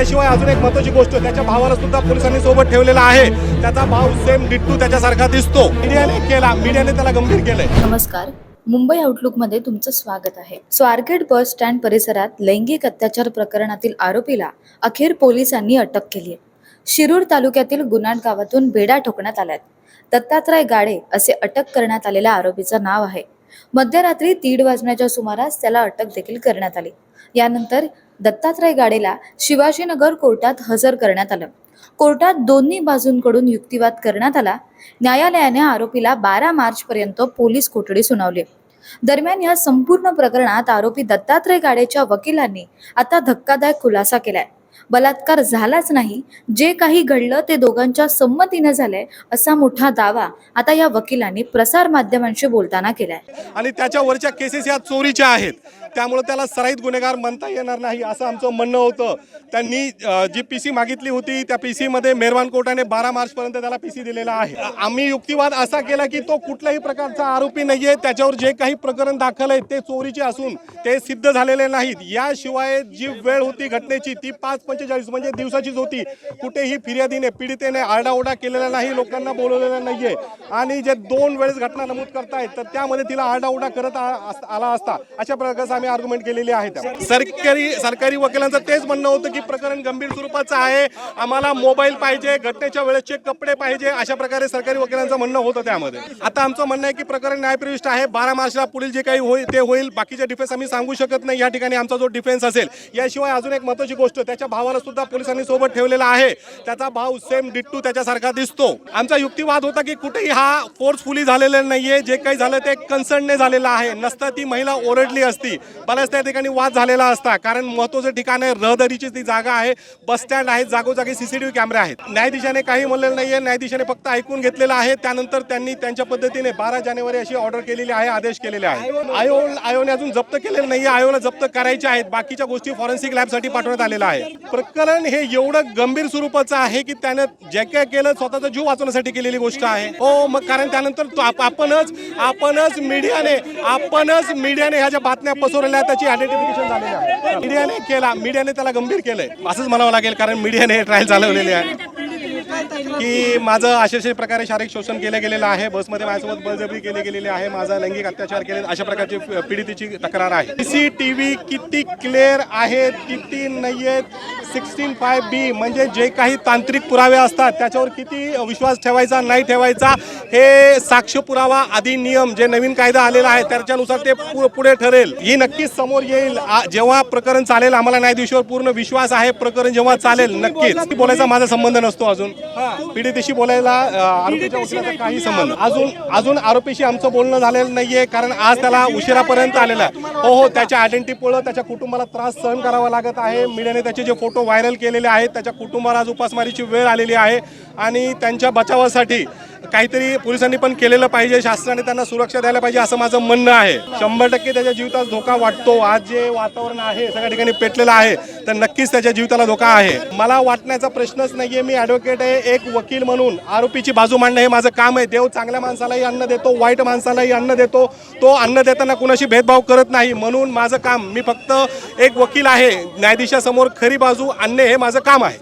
याशिवाय अजून एक महत्वाची गोष्ट त्याच्या भावाला सुद्धा पोलिसांनी सोबत ठेवलेला आहे. त्याचा भाव सेम डिट्टू त्याच्यासारखा दिसतो. मीडियाने केला मीडियाने त्याला गंभीर केलंय. नमस्कार. मुंबई आउटलुकमध्ये तुमचं स्वागत आहे. स्वारगेट बस स्टँड परिसरात लैंगिक अत्याचार प्रकरणातील आरोपीला अखेर पोलिसांनी अटक केली आहे शिरूर तालुक्यातील गुनाट गावातून बेडा ठोकण्यात आल्यात. दत्तात्रय गाडे असे अटक करण्यात आलेल्या आरोपीचं नाव आहे. मध्यरात्री दीड वाजण्याच्या सुमारास त्याला अटक देखील करण्यात आली. यानंतर दत्तात्रय गाडेला शिवाजीनगर कोर्टात हजर करण्यात आलं. कोर्टात दोन्ही बाजूंकडून युक्तिवाद करण्यात आला. न्यायालयाने आरोपीला बारा मार्च पर्यंत पोलीस कोठडी सुनावली. दरम्यान या संपूर्ण प्रकरणात आरोपी दत्तात्रय गाडेच्या वकिलांनी आता धक्कादायक खुलासा केलाय. बलात्कार झालाच नाही. जे काही घडलं ते दोघांच्या संमतीनं झालंय असा मोठा दावा आता या वकिलांनी प्रसार माध्यमांशी बोलताना केलाय. आणि त्याच्यावरच्या केसेस या चोरीच्या आहेत. त्यामुळे त्याला सराईत गुन्हेगार म्हणता येणार नाही असं आमचं म्हणणं होतं. त्यांनी जी पी सी मागितली होती त्या पी सीमध्ये मेरवान कोर्टाने बारा मार्चपर्यंत त्याला पी सी दिलेला आहे. आम्ही युक्तिवाद असा केला की तो कुठल्याही प्रकारचा आरोपी नाही आहे त्याच्यावर जे काही प्रकरण दाखल आहे ते चोरीचे असून ते सिद्ध झालेले नाहीत. याशिवाय जी वेळ होती घटनेची ती पाच पंचेचाळीस म्हणजे दिवसाचीच होती. कुठेही फिर्यादीने पीडितेने आरडाओरडा केलेला नाही लोकांना बोलवलेलं नाहीये. आणि जे दोन वेळेस घटना नमूद करतायत तर त्यामध्ये तिला आरडाओरडा करत आ- अस- आला असता. अशा प्रकारचा आम्ही आर्ग्युमेंट केलेली आहे त्या. सरकारी सरकारी वकिलांचं तेच म्हणणं होतं की प्रकरण गंभीर स्वरूपाचं आहे. आम्हाला मोबाईल पाहिजे घटनेच्या वेळेचे कपडे पाहिजे अशा प्रकारे सरकारी वकिलांचं म्हणणं होतं त्यामध्ये. आता आमचं म्हणणं आहे की प्रकरण न्यायप्रविष्ट आहे. बारा मार्चला पुढील जे काही होईल ते होईल. बाकीचे डिफेन्स आम्ही सांगू शकत नाही. या ठिकाणी आमचा जो डिफेन्स असेल याशिवाय अजून एक महत्वाची गोष्ट त्याच्या भावाला सुद्धा पोलिसांनी सोबत ठेवलेला आहे. त्याचा भाव सेम डिट्टू त्याच्यासारखा दिसतो. आमचा युक्तिवाद होता की कुठेही हा फोर्सफुली झालेला नाहीये. जे काही झालं ते कन्सर्नने झालेलं आहे. नसता ती महिला ओरडली असती. बऱ्याच त्या ठिकाणी वाद झालेला असता. कारण महत्वाचं ठिकाण आहे रहदारीची ती जागा आहे. बस स्टँड आहे जागोजागी सीसीटीव्ही कॅमेरे आहेत. न्यायाधीशाने काही म्हणलेलं नाहीये न्यायाधीशाने फक्त ऐकून घेतलेलं आहे. त्यानंतर त्यांनी त्यांच्या पद्धतीने बारा जानेवारी अशी ऑर्डर केलेली आहे आदेश केलेले आहे आयोग आयोने अजून जप्त केलेलं नाहीये आयोला जप्त करायचे आहेत. बाकीच्या गोष्टी फॉरेन्सिक लॅबसाठी पाठवण्यात आलेलं आहे प्रकरण हे एवढं गंभीर स्वरूपाचं आहे की त्यानं जे काय केलं स्वतःचा जीव वाचवण्यासाठी केलेली गोष्ट आहे. हो मग कारण त्यानंतर तो आपणच आपणच मीडियाने आपणच मीडियाने ह्या ज्या बातम्या पसरवल्या त्याची आयडेंटिफिकेशन झालेली आहे. मीडियाने केला मीडियाने त्याला गंभीर केलंय. असंच म्हणावं लागेल कारण मीडियाने ट्रायल चालवलेली आहे. की माझं अशा प्रकारे शारीरिक शोषण केलं गेलेलं आहे. बसमध्ये माझ्यासोबत बळजबरी केली गेलेली आहे. माझा लैंगिक अत्याचार केले अशा प्रकारची पीडितेची तक्रार आहे. सी टी व्ही किती क्लिअर आहेत किती नाही आहेत सिक्स्टीन फाय बी म्हणजे जे काही तांत्रिक पुरावे असतात त्याच्यावर किती विश्वास ठेवायचा नाही ठेवायचा हे साक्ष पुरावा अधिनियम जे नवीन कायदा आलेला आहे त्याच्यानुसार ते पु- पुढे ठरेल. ही नक्कीच समोर येईल. जेव्हा प्रकरण चालेल आम्हाला न्यायाधीशावर पूर्ण विश्वास आहे प्रकरण जेव्हा चालेल नक्कीच. बोलायचा माझा संबंध नसतो अजून. पीडितेशी बोलायला आरोपीच्या वकिलाचा काही संबंध अजून अजून आरोपीशी आमचं बोलणं झालेलं नाहीये कारण आज त्याला उशिरापर्यंत आलेला आहे. हो हो त्याच्या आयडेंटिटीमुळे त्याच्या कुटुंबाला त्रास सहन करावा लागत आहे. मीडियाने त्याचे जे फोटो व्हायरल केलेले आहेत त्याच्या कुटुंबाला आज उपासमारीची वेळ आलेली आहे. आणि त्यांच्या बचावासाठी काहीतरी पोलिसांनी पण केलेलं पाहिजे शासनाने त्यांना सुरक्षा द्यायला पाहिजे असं माझं म्हणणं आहे. शंभर टक्के त्याच्या जीवितास धोका वाटतो. आज जे वातावरण आहे सगळ्या ठिकाणी पेटलेलं आहे तर नक्कीच त्याच्या जीविताला धोका आहे. मला वाटण्याचा प्रश्नच नाहीये मी ॲडव्होकेट आहे एक वकील म्हणून आरोपीची बाजू मांडणं हे माझं काम आहे. देव चांगल्या माणसालाही अन्न देतो वाईट माणसालाही अन्न देतो. तो अन्न देताना कुणाशी भेदभाव करत नाही म्हणून माझं काम मी फक्त एक वकील आहे न्यायाधीशासमोर खरी बाजू आणणे हे माझं काम आहे.